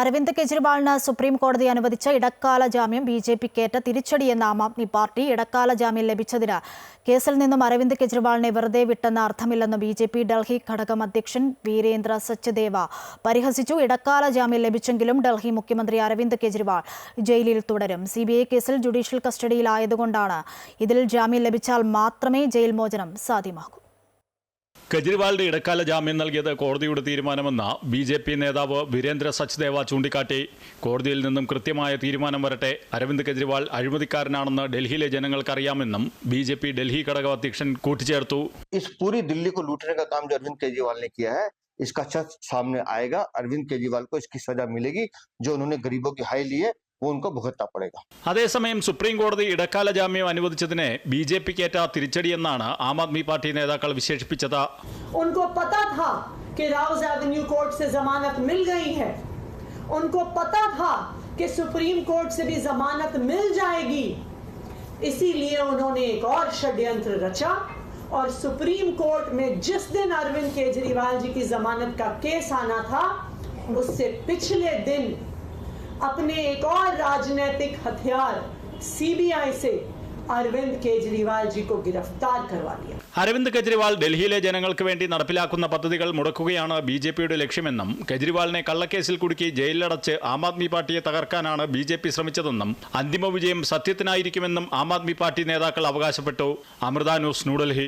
Aravind കെജ്രിവാളിന് supreme കോടതി അനുവദിച്ച ഇടക്കാല ജാമ്യം ബി ജെ പിക്കേറ്റ തിരിച്ചടിയെന്ന ആം ആദ്മി പാർട്ടി ഇടക്കാല ജാമ്യം ലഭിച്ചതിന്. കേസിൽ നിന്നും അരവിന്ദ് കെജ്രിവാളിനെ വെറുതെ വിട്ടെന്ന അർത്ഥമില്ലെന്ന് ബി ജെ പി ഡൽഹി ഘടകം അധ്യക്ഷൻ വീരേന്ദ്ര സച്ദേവ പരിഹസിച്ചു. ഇടക്കാല ജാമ്യം ലഭിച്ചെങ്കിലും ഡൽഹി മുഖ്യമന്ത്രി അരവിന്ദ് കെജ്രിവാൾ ജയിലിൽ തുടരും. സി കേസിൽ ജുഡീഷ്യൽ കസ്റ്റഡിയിലായതുകൊണ്ടാണ് ഇതിൽ ജാമ്യം ലഭിച്ചാൽ മാത്രമേ ജയിൽ മോചനം സാധ്യമാകൂ. കെജ്രിവാളിന്റെ ഇടക്കാല ജാമ്യം നൽകിയത് കോടതിയുടെ തീരുമാനമെന്ന് ബി ജെ പി നേതാവ് വീരേന്ദ്ര സച്ദേവ ചൂണ്ടിക്കാട്ടി കോടതിയിൽ നിന്നും കൃത്യമായ തീരുമാനം വരട്ടെ അരവിന്ദ് കെജ്രിവാൾ അഴിമതിക്കാരനാണെന്ന് ഡൽഹിയിലെ ജനങ്ങൾക്കറിയാമെന്നും ബി ജെ പി ഡൽഹി ഘടകം അധ്യക്ഷൻ കൂട്ടിച്ചേർത്തു इस पूरी दिल्ली को लूटने का काम जो अरविंद केजरीवाल ने किया है इसका सच सामने आएगा अरविंद केजरीवाल को इसकी सजा मिलेगी जो उन्होंने गरीबों की हाई ली है वो उनको भुगतना पड़ेगा അതേസമയം സുപ്രീം കോടതി ഇടക്കാല ജാമ്യം അനുവദിച്ചതിനെ ബി ജെ പിക്കേറ്റ തിരിച്ചടിയെന്നാണ് ആം ആദ്മി പാർട്ടി നേതാക്കൾ വിശേഷിപ്പിച്ചത് उनको पता था कि राउज एवेन्यू कोर्ट से जमानत मिल गई है उनको पता था कि सुप्रीम कोर्ट से भी जमानत मिल जाएगी इसीलिए उन्होंने एक और षड्यंत्र रचा और सुप्रीम कोर्ट में जिस दिन अरविंद केजरीवाल जी की जमानत का केस आना था उससे पिछले दिन अपने एक और राजनीतिक हथियार सीबीआई से अरविंद केजरीवाल जी को गिरफ्तार करवा लिया അരവിന്ദ് കെജ്രിവാൾ ഡൽഹിയിലെ ജനങ്ങൾക്ക് വേണ്ടി നടപ്പിലാക്കുന്ന പദ്ധതികൾ മുടക്കുകയാണ് ബി ജെ പിയുടെ ലക്ഷ്യമെന്നും കെജ്രിവാളിനെ കള്ളക്കേസിൽ കുടുക്കി ജയിലിലടച്ച് ആം ആദ്മി പാർട്ടിയെ തകർക്കാനാണ് ബി ജെ പി ശ്രമിച്ചതെന്നും അന്തിമ വിജയം സത്യത്തിനായിരിക്കുമെന്നും ആം ആദ്മി പാർട്ടി നേതാക്കൾ അവകാശപ്പെട്ടു അമൃത ന്യൂസ് ന്യൂഡൽഹി